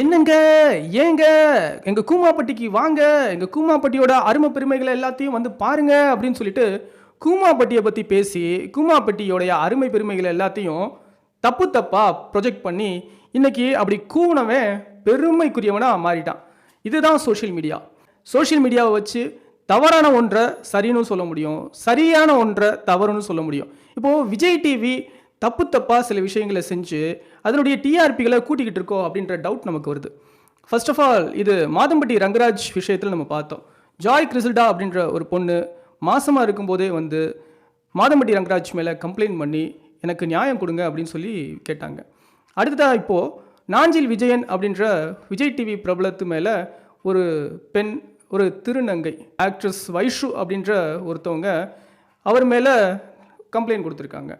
என்னங்க? ஏங்க? எங்கள் கூமாப்பட்டிக்கு வாங்க. எங்கள் கூமாப்பட்டியோட அருமை பெருமைகளை எல்லாத்தையும் வந்து பாருங்க அப்படின்னு சொல்லிட்டு கூமாப்பட்டியை பற்றி பேசி கூமாப்பட்டியோடைய அருமை பெருமைகளை எல்லாத்தையும் தப்பு தப்பாக ப்ரொஜெக்ட் பண்ணி இன்னைக்கு அப்படி கூனவன் பெருமைக்குரியவனாக மாறிட்டான். இதுதான் சோஷியல் மீடியா சோஷியல் மீடியாவை வச்சு தவறான ஒன்றை சரின்னு சொல்ல முடியும். சரியான ஒன்றை தவறுன்னு சொல்ல முடியும். இப்போது விஜய் டிவி தப்பு தப்பாக சில விஷயங்களை செஞ்சு அதனுடைய டிஆர்பிகளை கூட்டிக்கிட்டு இருக்கோம் அப்படின்ற டவுட் நமக்கு வருது. ஃபர்ஸ்ட் ஆஃப் ஆல் இது மாதம்பட்டி ரங்கராஜ் விஷயத்தில் நம்ம பார்த்தோம். ஜாய் கிறிசில்டா அப்படின்ற ஒரு பொண்ணு மாசமாக இருக்கும்போதே வந்து மாதம்பட்டி ரங்கராஜ் மேலே கம்ப்ளைண்ட் பண்ணி எனக்கு நியாயம் கொடுங்க அப்படின்னு சொல்லி கேட்டாங்க. அடுத்ததாக இப்போது நாஞ்சில் விஜயன் அப்படின்ற விஜய் டிவி பிரபலத்து மேலே ஒரு பெண் ஒரு திருநங்கை ஆக்ட்ரஸ் வைஷு அப்படின்ற ஒருத்தவங்க அவர் மேலே கம்ப்ளைண்ட் கொடுத்துருக்காங்க.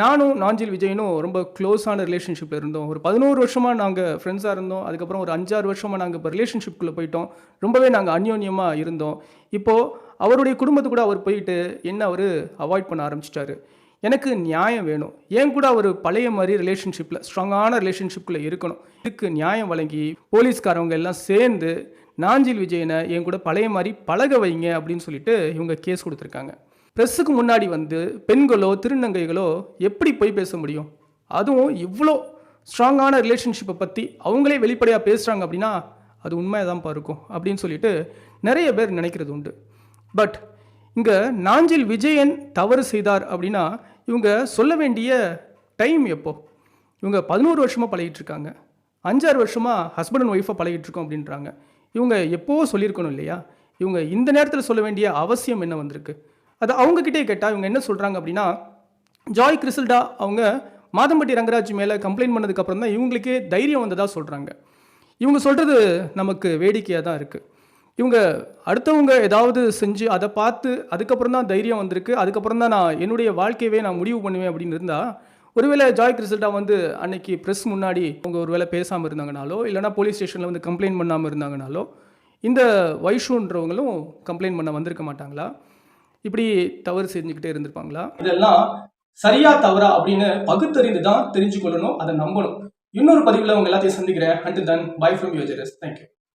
நானும் நாஞ்சில் விஜயனும் ரொம்ப க்ளோஸான ரிலேஷன்ஷிப்பில் இருந்தோம். ஒரு பதினோரு வருஷமாக நாங்கள் ஃப்ரெண்ட்ஸாக இருந்தோம். அதுக்கப்புறம் ஒரு அஞ்சாறு வருஷமாக நாங்கள் இப்போ ரிலேஷன்ஷிப்குள்ளே போயிட்டோம். ரொம்பவே நாங்கள் அந்யோன்யமாக இருந்தோம். இப்போது அவருடைய குடும்பத்து கூட அவர் போயிட்டு என்ன அவர் அவாய்ட் பண்ண ஆரம்பிச்சிட்டாரு. எனக்கு நியாயம் வேணும். ஏன் கூட அவர் பழைய மாதிரி ரிலேஷன்ஷிப்பில் ஸ்ட்ராங்கான ரிலேஷன்ஷிப்பில் இருக்கணும். இதுக்கு நியாயம் வழங்கி போலீஸ்காரவங்க எல்லாம் சேர்ந்து நாஞ்சில் விஜயனை என் கூட பழைய மாதிரி பழக வைங்க அப்படின்னு சொல்லிட்டு இவங்க கேஸ் கொடுத்துருக்காங்க. ப்ரெஸ்ஸுக்கு முன்னாடி வந்து பெண்களோ திருநங்கைகளோ எப்படி போய் பேச முடியும்? அதுவும் இவ்வளோ ஸ்ட்ராங்கான ரிலேஷன்ஷிப்பை பற்றி அவங்களே வெளிப்படையாக பேசுகிறாங்க அப்படின்னா அது உண்மையாக இருக்கும் அப்படின்னு சொல்லிட்டு நிறைய பேர் நினைக்கிறது உண்டு. பட் இங்கே நாஞ்சில் விஜயன் தவறு செய்தார் அப்படின்னா இவங்க சொல்ல வேண்டிய டைம் எப்போ? இவங்க பதினோரு வருஷமாக பழகிட்டுருக்காங்க அஞ்சாறு வருஷமாக ஹஸ்பண்ட் அண்ட் ஒய்ஃபாக பழகிட்டுருக்கோம் அப்படின்றாங்க. இவங்க எப்போவோ சொல்லியிருக்கணும் இல்லையா? இவங்க இந்த நேரத்தில் சொல்ல வேண்டிய அவசியம் என்ன வந்திருக்கு? அது அவங்கக்கிட்டே கேட்டால் இவங்க என்ன சொல்கிறாங்க அப்படின்னா ஜாய் கிறிசல்டா அவங்க மாதம்பட்டி ரங்கராஜ் மேலே கம்ப்ளைண்ட் பண்ணதுக்கப்புறம் தான் இவங்களுக்கே தைரியம் வந்ததாக சொல்கிறாங்க இவங்க சொல்கிறது நமக்கு வேடிக்கையாக தான் இருக்குது இவங்க அடுத்தவங்க ஏதாவது செஞ்சு அதை பார்த்து அதுக்கப்புறம் தான் தைரியம் வந்திருக்கு. அதுக்கப்புறம் தான் நான் என்னுடைய வாழ்க்கையவே நான் முடிவு பண்ணுவேன் அப்படின்னு இருந்தால் ஒருவேளை ஜாய் கிறிசல்டா வந்து அன்னைக்கு ப்ரெஸ் முன்னாடி அவங்க ஒருவேளை பேசாமல் இருந்தாங்கனாலோ இல்லைனா போலீஸ் ஸ்டேஷனில் வந்து கம்ப்ளைண்ட் பண்ணாமல் இருந்தாங்கனாலோ இந்த வைஷுன்றவங்களும் கம்ப்ளைண்ட் பண்ண வந்திருக்க மாட்டாங்களா? இப்படி தவறு செஞ்சுக்கிட்டே இருந்திருப்பாங்களா? இதெல்லாம் சரியா தவறா அப்படின்னு பகுத்தறிந்து தான் தெரிஞ்சு கொள்ளணும் அதை நம்பணும். இன்னொரு பதிவில் உங்க எல்லாத்தையும் சந்திக்கிறேன். அண்ட் தன் பை ஃப்ரம் யூஜரஸ் தேங்க்யூ